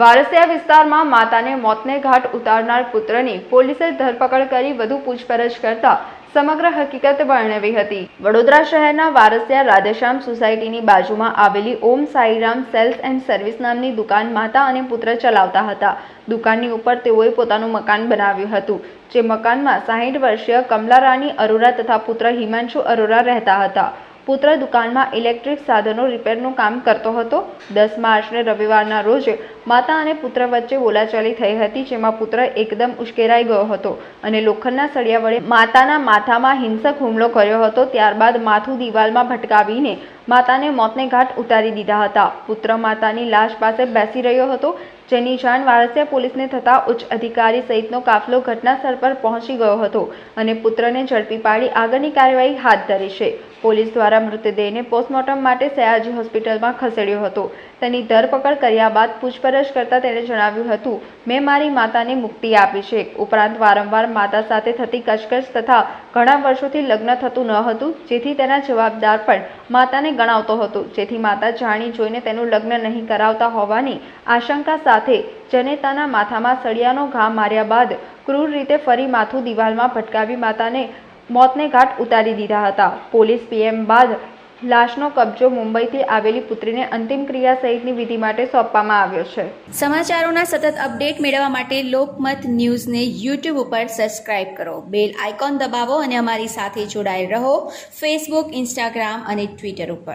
વારસિયા વિસ્તારમાં માતાને મોતને ઘાટ ઉતારનાર પુત્રની પોલીસે ધરપકડ કરી વધુ પૂછપરછ કરતા સમગ્ર હકીકત વર્ણવી હતી. વડોદરા શહેરના વારસિયા રાધેશ્યામ સોસાયટીની બાજુમાં આવેલી Om Sairam sales and service નામની દુકાન માતા અને પુત્ર ચલાવતા હતા. દુકાનની ઉપર તેઓએ પોતાનું મકાન બનાવ્યું હતું, જે મકાનમાં સાહીઠ વર્ષીય કમલારાણી અરોરા તથા પુત્ર હિમાંશુ અરોરા રહેતા હતા. પુત્ર દુકાનમાં ઇલેક્ટ્રિક સાધનો રિપેરનું કામ કરતો હતો. દસ માર્ચને રવિવારના રોજ માતા અને પુત્ર વચ્ચે બોલાચાલી થઈ હતી, જેમાં પુત્ર એકદમ ઉશ્કેરાઈ ગયો હતો અને લોખંડના સળિયા વડે માતાના માથામાં હિંસક હુમલો કર્યો હતો. ત્યારબાદ માથું દિવાલમાં ભટકાવીને માતાને મોતને ઘાટ ઉતારી દીધા હતા. પુત્ર માતાની લાશ પાસે બેસી રહ્યો હતો જેની જાણ વારસિયા પોલીસને થતાં ઉચ્ચ અધિકારી સહિતનો કાફલો ઘટના સ્થળ પર પહોંચી ગયો હતો અને પુત્રને ઝડપી પાડી આગળની કાર્યવાહી હાથ ધરી છે. પોલીસ દ્વારા મૃતદેહને પોસ્ટમોર્ટમ માટે સયાજી હોસ્પિટલમાં ખસેડ્યો હતો. તેની ધરપકડ કર્યા બાદ પૂછપરછ કરતા તેણે જણાવ્યું હતું મેં મારી માતાને મુક્તિ આપી છે. ઉપરાંત વારંવાર માતા સાથે થતી કચકચ તથા ઘણા વર્ષોથી લગ્ન થતું ન હતું, જેથી તેના જવાબદાર પણ માતાને ગણાવતો હતો. જેથી માતા જાણી જોઈને તેનું લગ્ન નહીં કરાવતા હોવાની આશંકા સાથે જનેતાના માથામાં સળિયાનો ઘા માર્યા બાદ ક્રૂર રીતે ફરી માથું દિવાલમાં ભટકાવી માતાને મોતને ઘાટ ઉતારી દીધા હતા. પોલીસ પીએમ બાદ લાશનો કબજો મુંબઈથી આવેલી પુત્રીને અંતિમ ક્રિયા સહિતની વિધિ માટે સોંપવામાં આવ્યો છે. સમાચારોના સતત અપડેટ મેળવવા માટે લોકમત ન્યૂઝને યુટ્યુબ ઉપર સબસ્ક્રાઇબ કરો. બેલ આઇકોન દબાવો અને અમારી સાથે જોડાયેલ રહો. ફેસબુક ઇન્સ્ટાગ્રામ અને ટ્વિટર ઉપર.